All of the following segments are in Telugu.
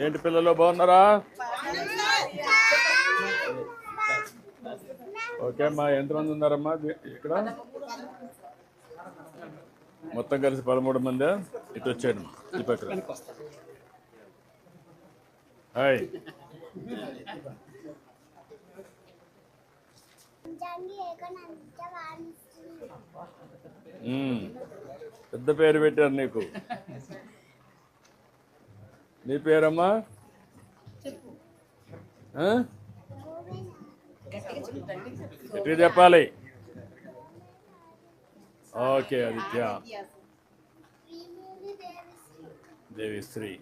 ఏంటి పిల్లలు బాగున్నారా? ఓకే అమ్మా ఎంతమంది ఉన్నారమ్మా? ఇక్కడ? మొత్తం కలిసి పదమూడు మంది? ఇటు వచ్చాడు ఈ పక్క హాయ్. పెద్ద పేరు పెట్టారు నీకు. నీ పేరమ్మా? ఎట్లా చెప్పాలి. ఓకే ఆదిత్య. దేవిశ్రీ.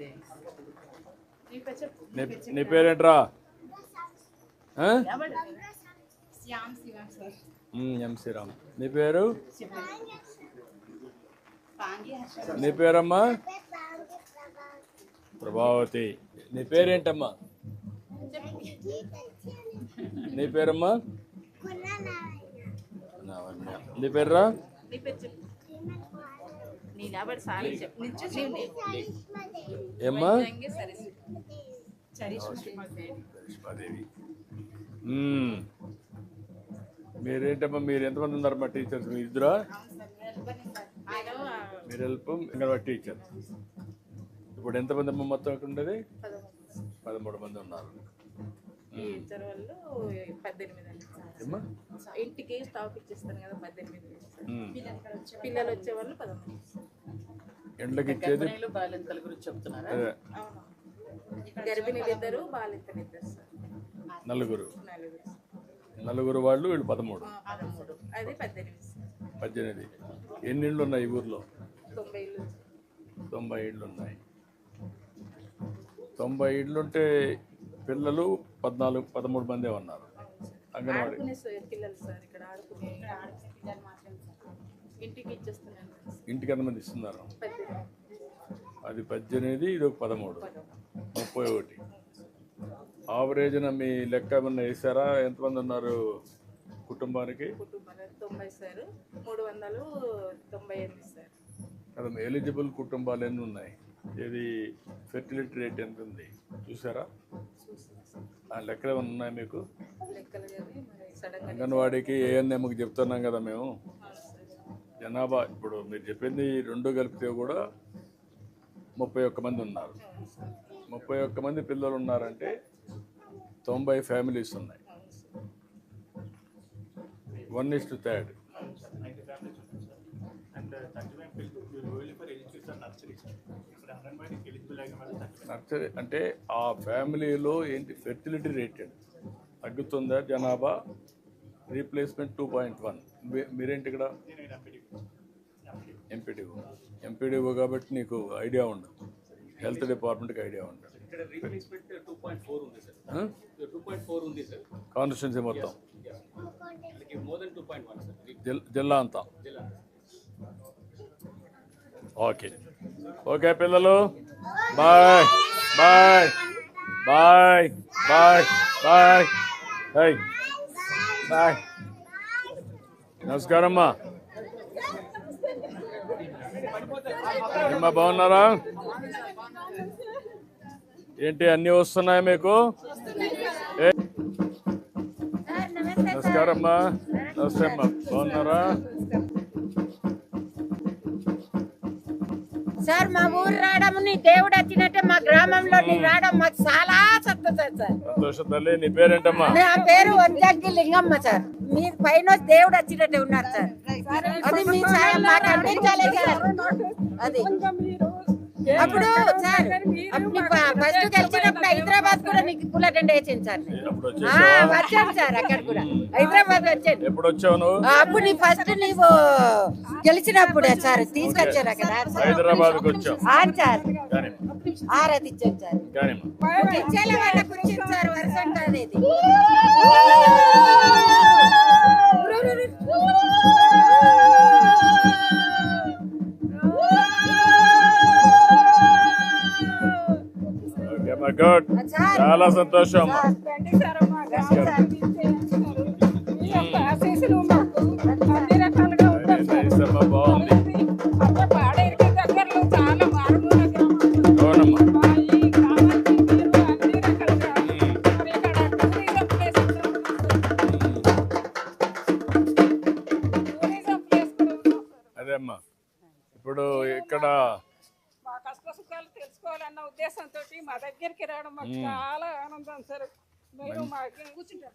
నీ నీ పేరేంట్రా? ఎం శ్రీరామ్ నీ పేరు? నీ పేరమ్మా? ప్రభావతి. నీ పేరేంటమ్మా? నీ పేరమ్మా. నీ పేర్రా? ఏమ్మా. మీరేంటమ్మా? మీరు ఎంతమంది ఉన్నారమ్మా టీచర్స్? మీ ఇద్దరా? మీరు హెల్ప్ ఇంకా టీచర్. ఇప్పుడు ఎంతమంది అమ్మ మొత్తం ఇక్కడ ఉండేది? పదమూడు మంది ఉన్నారు. ఇంటికి స్టాక్ ఇచ్చేస్తాను కదా పద్దెనిమిది. పిల్లలు వచ్చే వాళ్ళు పదమూడు ఎండ్లకి ఇచ్చేది? బాలింతల గురించి చెప్తున్నారా? గర్భిణీలు ఇద్దరు బాలింతలు ఇద్దరు సార్. నలుగురు. నలుగురు వాళ్ళు వీళ్ళు పదమూడు. పదమూడు. అది పద్దెనిమిది ఎన్ని ఇళ్ళు ఉన్నాయి ఈ ఊర్లో? తొంభై ఇళ్ళు ఉన్నాయి. తొంభై ఇళ్ళుంటే పిల్లలు పద్నాలుగు పదమూడు మందే ఉన్నారు. అంగన్వాడీ. ఇంటికి ఎంతమంది ఇస్తున్నారు? అది పద్దెనిమిది ఇది ఒక పదమూడు. ముప్పై ఒకటి. ఆవరేజ్న మీ లెక్క ఏమన్నా వేసారా ఎంతమంది ఉన్నారు కుటుంబానికి? కదా ఎలిజిబుల్ కుటుంబాలు ఎన్ని ఉన్నాయి? ఇది ఫెర్టిలిటీ రేట్ ఎంత ఉంది? చూసారా? ఆ లెక్కలు ఏమైనా ఉన్నాయి మీకు? లెక్కలు కానీ అంగన్వాడీకి ఏఎన్ఎంకి చెప్తున్నాం కదా మేము. జనాభా ఇప్పుడు మీరు చెప్పింది రెండు కలిపితే కూడా ముప్పై ఒక్క మంది ఉన్నారు. ముప్పై ఒక్క మంది పిల్లలు ఉన్నారంటే తొంభై ఫ్యామిలీస్ ఉన్నాయి. One is to third nursery అంటే ఆ ఫ్యామిలీలో ఏంటి ఫెర్టిలిటీ రేట్ తగ్గుతుందా జనాభా? రీప్లేస్మెంట్ టూ పాయింట్ వన్ మీరేంటి ఇక్కడ? ఎంపీడీఓ ఎంపీడీఓ కాబట్టి నీకు ఐడియా ఉండదు. హెల్త్ డిపార్ట్మెంట్కి ఐడియా ఉండదు. కాన్స్టిట్యున్సీ మొత్తం. జిల్లా అంతా ఓకే. ఓకే పిల్లలు. Bye. Bye. Bye. Bye. Bye. Bye bye. నమస్కారం అమ్మా. ఏమ్మా బాగున్నారా? ఏంటి అన్నీ వస్తున్నాయా మీకు? ఏ- నమస్కారం అమ్మా. నమస్తే అమ్మా. బాగున్నారా? సార్ మా ఊరు రావడం నీ దేవుడు వచ్చినట్టే మా గ్రామంలో నీ రావడం మాకు చాలా సంతోషం సార్. సంతోషం తల్లి నీ పేరేంటమ్మా? నా పేరు వంజగ్గి లింగమ్మ సార్. మీ పైన దేవుడు వచ్చినట్టే ఉన్నారు సార్. అది మీ సాయం మాకు అందించాలి సార్. అది. అప్పుడు సార్ ఫస్ట్ హైదరాబాద్ కూడా నీకు పూల టెండ వేసింది సార్. వచ్చాను సార్ అక్కడ కూడా. హైదరాబాద్ వచ్చాను. ఎప్పుడు వచ్చావు అప్పుడు నీ ఫస్ట్ నీవు గెలిచినప్పుడే సార్ తీసుకొచ్చారు అక్కడ. హైదరాబాద్కి వచ్చావు. ఆ, సార్. కానీ. ఆరతి ఇచ్చాం సార్. కానీమ్మా ఇచ్చేలా వాళ్ళకు వచ్చింది సార్ వరుస ఉంటుంది చాలా సంతోషం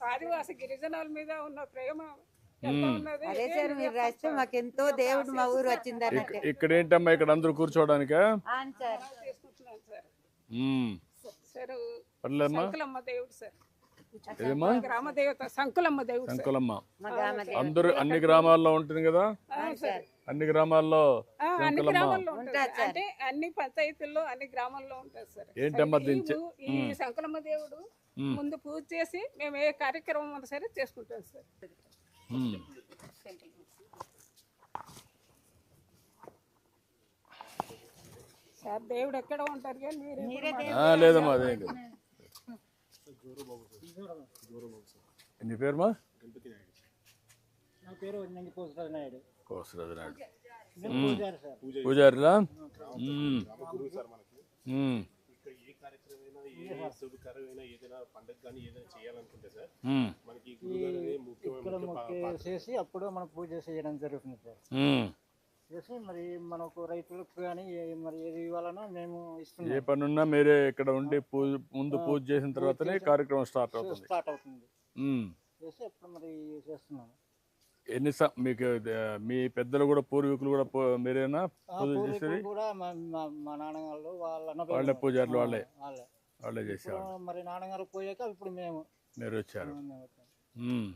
ఆదివాసి గిరిజనుల మీద ఉన్న ప్రేమ ఎంత ఉన్నది? అదే సార్ మీరు రాస్తే మాకు ఎంతో దేవుడు మా ఊరు వచ్చింది అన్నట్టు ఇక్- ఇక్కడ ఏంటమ్మా ఇక్కడ అందరూ పర్లేదమ్మా. సంకులమ్మ. అందరూ అన్ని గ్రామాల్లో ఉంటుంది కదా? అన్ని గ్రామాల్లో అన్ని శంకులమ్మ గ్రామాల్లో ఉంటుంది ఉంటుంది. సార్. అంటే అన్ని పంచాయతీల్లో అన్ని గ్రామాల్లో ఉంటుంది సార్. ఏంటమ్మా ఈ సంకులమ్మ దేవుడు ముందు పూజ చేసి మేము ఏ కార్యక్రమం ఉన్నా సరే చేసుకుంటాం సార్. సార్ దేవుడు ఎక్కడ ఉంటారు కానీ మీరు లేదమ్మా అదేం కాదు నీ పేరుమా నా పేరు నాయుడు. కోసరాజు పూజారిలా మ్మ్. మ్మ్. ఇక్కడ ఏ కార్యక్రమమైనా ఏ శుభకరమైన ఏదైనా పండుగ కానీ ఏదైనా చేయాలనుకుంటే సార్. మనకి గురుగారు ముఖ్యమైన చేసి అప్పుడు మనం పూజ చేయడం జరుగుతుంది సార్. చేసి మరి మనకు రైతులకు కానీ ఏ- మరి ఏది ఇవ్వాలనో మేము ఏ ఇస్తున్నాం. పని ఉన్నా మీరే ఇక్కడ ఉండి పూజ ముందు పూజ చేసిన తర్వాతనే కార్యక్రమం స్టార్ట్ అవుతుంది. స్టార్ట్ అవుతుంది. చేసి అప్పుడు మరి చేస్తున్నాం. ఎన్ని సం- మీకు మీ పెద్దలు కూడా పూర్వీకులు కూడా మీరేనా పూజ చేసేది? కూడా మా నాన్నగారు వాళ్ళే పూజారులు వాళ్ళే. వాళ్ళే ఇప్పుడు చేసేవాళ్ళు. మరి నాన్నగారు పోయాక ఇప్పుడు మేము మీరు వచ్చారు. మేము వచ్చాం. మ్మ్.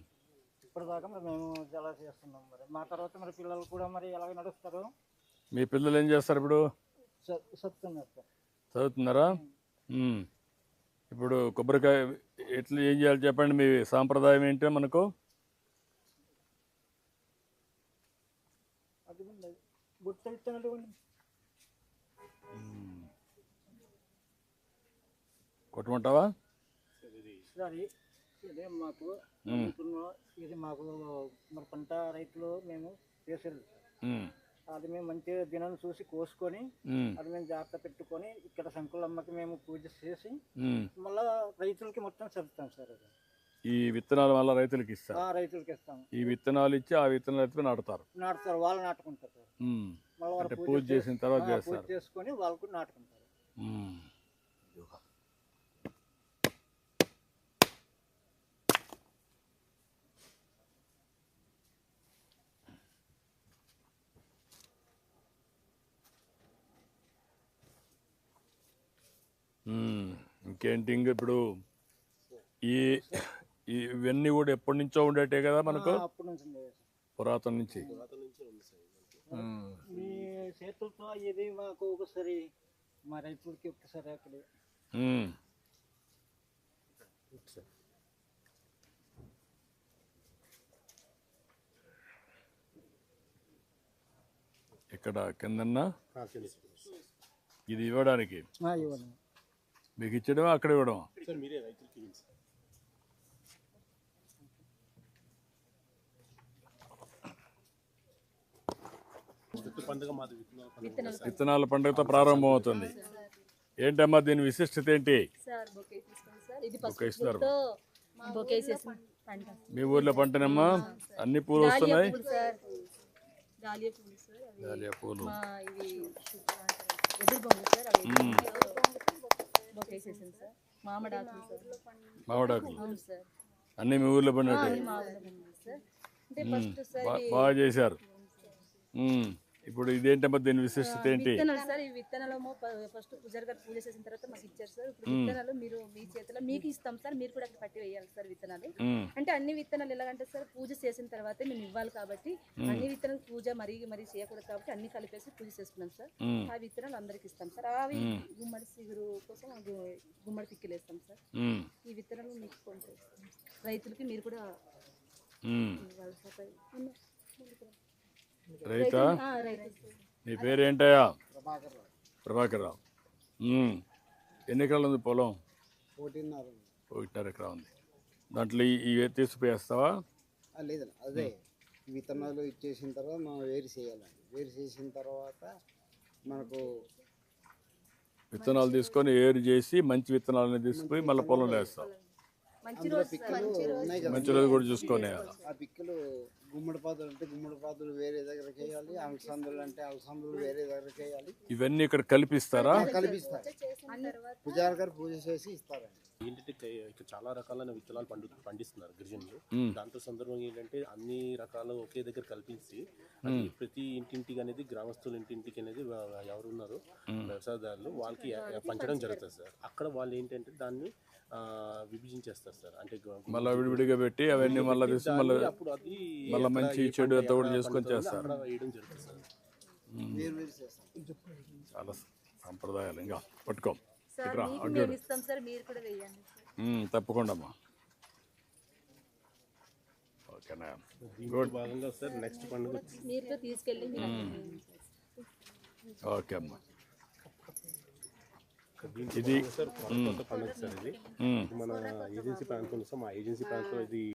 ఇప్పుడు దాకా మరి మేము చాలా చేస్తున్నాం మరి. మా తర్వాత మరి పిల్లలు కూడా మరి ఎలాగ నడుస్తారు? మీ పిల్లలు ఏం చేస్తారు ఇప్పుడు? చె- చెప్తున్నారు సార్. చదువుతున్నారా. ఇప్పుడు కొబ్బరికాయ ఎట్లా ఏం చేయాలి చెప్పండి మీ సాంప్రదాయం ఏంటో మనకు? అది. బుట్ట ఇచ్చినటువంటి కొట్టమంటావా సరే ఇదే మాకు ఇది పంట రైతులు మేము చేసేది. అది మేము మంచిగా దినాన్ని చూసి కోసుకొని. అది మేము జాగ్రత్త పెట్టుకొని ఇక్కడ సంకులమ్మకి మేము పూజ చేసి. మళ్ళా రైతులకి మొత్తం చెప్తాం సార్ అది. ఈ విత్తనాల వల్ల రైతులకు ఇస్తారు ఆ రైతులకి ఇస్తాం. ఈ విత్తనాలు ఇచ్చి ఆ విత్తనాలు ఎత్తుకుని నాటుతారు. నాటుతారు వాళ్ళు నాటుకుంటారు. మళ్ళీ పూజ పూజ చేసి- చేసిన తర్వాత పూజ చేసుకొని వాళ్ళకు నాటుకుంటారు. ఇంకేంటి ఇంక ఇప్పుడు ఈ ఇవన్నీ కూడా ఎప్పటి నుంచో ఉండేటే కదా మనకు. పురాతన నుంచి. మ్మ్. మీ చేతులతో ఇది మాకు ఒకసారి మా రైతులకి ఒకసారి అక్కడ. ఇక్కడ కిందన్నా? ఇది ఇవ్వడానికి. ఆ, ఇవ్వండి మీకు ఇచ్చడమా అక్కడ ఇవ్వండి విత్తనాల పండుగ. విత్తనాల పండుగతో ప్రారంభమవుతుంది. ఏంటమ్మా దీని విశిష్టత ఏంటి? ఇస్తున్నారు. మీ ఊర్లో పంటనమ్మా అన్ని పూలు వస్తున్నాయి? పూలు బొమ్మలు సార్. మామిడాకులు సార్. మామిడాకులు? అవును సార్. అన్ని మీ ఊర్లో పండినట్టే? సార్. అంటే ఫస్ట్ సార్ బాగా చేశారు. ఇప్పుడు ఇదేంటమ్మా దీని విశిష్టత ఏంటి? విత్తనాలు సార్ ఈ విత్తనాలు ఫస్ట్ పూజారి గారు పూజ చేసిన తర్వాత మాకు ఇచ్చారు సార్. ఇప్పుడు విత్తనాలు మీరు మీ చేతిలో మీకు ఇస్తాం సార్ మీరు కూడా అక్కడ పట్టి వేయాలి సార్ విత్తనాలు. అంటే అన్ని విత్తనాలు ఎలాగంటే సార్ పూజ చేసిన తర్వాతే మేము ఇవ్వాలి కాబట్టి అన్ని విత్తనాలు పూజ మరీ మరీ చేయకూడదు కాబట్టి అన్ని కలిపేసి పూజ చేసుకున్నాం సార్. ఆ విత్తనాలు అందరికి ఇస్తాం సార్. అవి గుమ్మడి సిగురు కోసం గుమ్మడి పిక్కిలు వేస్తాం సార్. ఈ విత్తనాలు మీకు రైతులకి మీరు కూడా ఉమ్. ఇవ్వాలి సార్ అన్న. రైతా. నీ పేరేంటయ్యా? ప్రభాకర్ రావు. ఎన్ని ఎకరాలు ఉంది పొలం? ఒకటిన్నర ఎకరా ఉంది. దాంట్లో ఈ- ఇవే తీసుకుపోయేస్తావా? ఆ, లేదండి అదే. విత్తనాలు ఇచ్చేసిన తర్వాత మనం వేరు చేయాలండి వేరు చేసిన తర్వాత మనకు విత్తనాలు తీసుకొని ఏరు చేసి మంచి విత్తనాలని తీసుకుపోయి మళ్ళీ పొలంలో వేస్తాం. మంచి అందులో రోజు సార్ పిక్కలు ఉన్నాయి కదా మంచి రోజు కూడా చూసుకొని ఆ పిక్కలు గుమ్మడి పాదులు అంటే గుమ్మడి పాదులు వేరే దగ్గరకి వేయాలి అలసందులు అంటే అలసందులు వేరే దగ్గరకి వేయాలి. ఇవన్నీ ఇక్కడ కల్పిస్తారా? కలిపిస్తారు. పుజారి గారు పూజ చేసి ఇస్తారండి. ఏంటంటే ఇక్కడ చాలా రకాలైన విత్తనాలు పండు పండిస్తున్నారు గిరిజనులు. దాంతో సందర్భంగా ఏంటంటే అన్ని రకాలు ఒకే దగ్గర కల్పించి అది ప్రతి ఇంటింటికి అనేది గ్రామస్తుల ఇంటింటికి అనేది ఎవరు ఉన్నారో వ్యవసాయదారులు వాళ్ళకి పంచడం జరుగుతుంది సార్. అక్కడ వాళ్ళు ఏంటంటే దాన్ని ఆ, విభజించేస్తారు సార్. అంటే మళ్ళీ విడివిడిగా పెట్టి అవన్నీ మళ్ళీ అప్పుడు అది మళ్ళీ మంచి చెడు ఎక్కడ చేసుకొని చేస్తారు. చాలా సంప్రదాయాలు ఇంకా పట్టుకో. తప్పకుండా అమ్మా ఓకేనా? దీంట్లో భాగంగా సార్ నెక్స్ట్ పండుగ. ఓకే అమ్మా. ఇది భాగంగా సార్ కొత్త పండుగ సార్ ఇది. ఉమ్. మన ఏజెన్సీ ప్రాంతంలో సార్ మా ఏజెన్సీ ప్రాంతంలో ఇది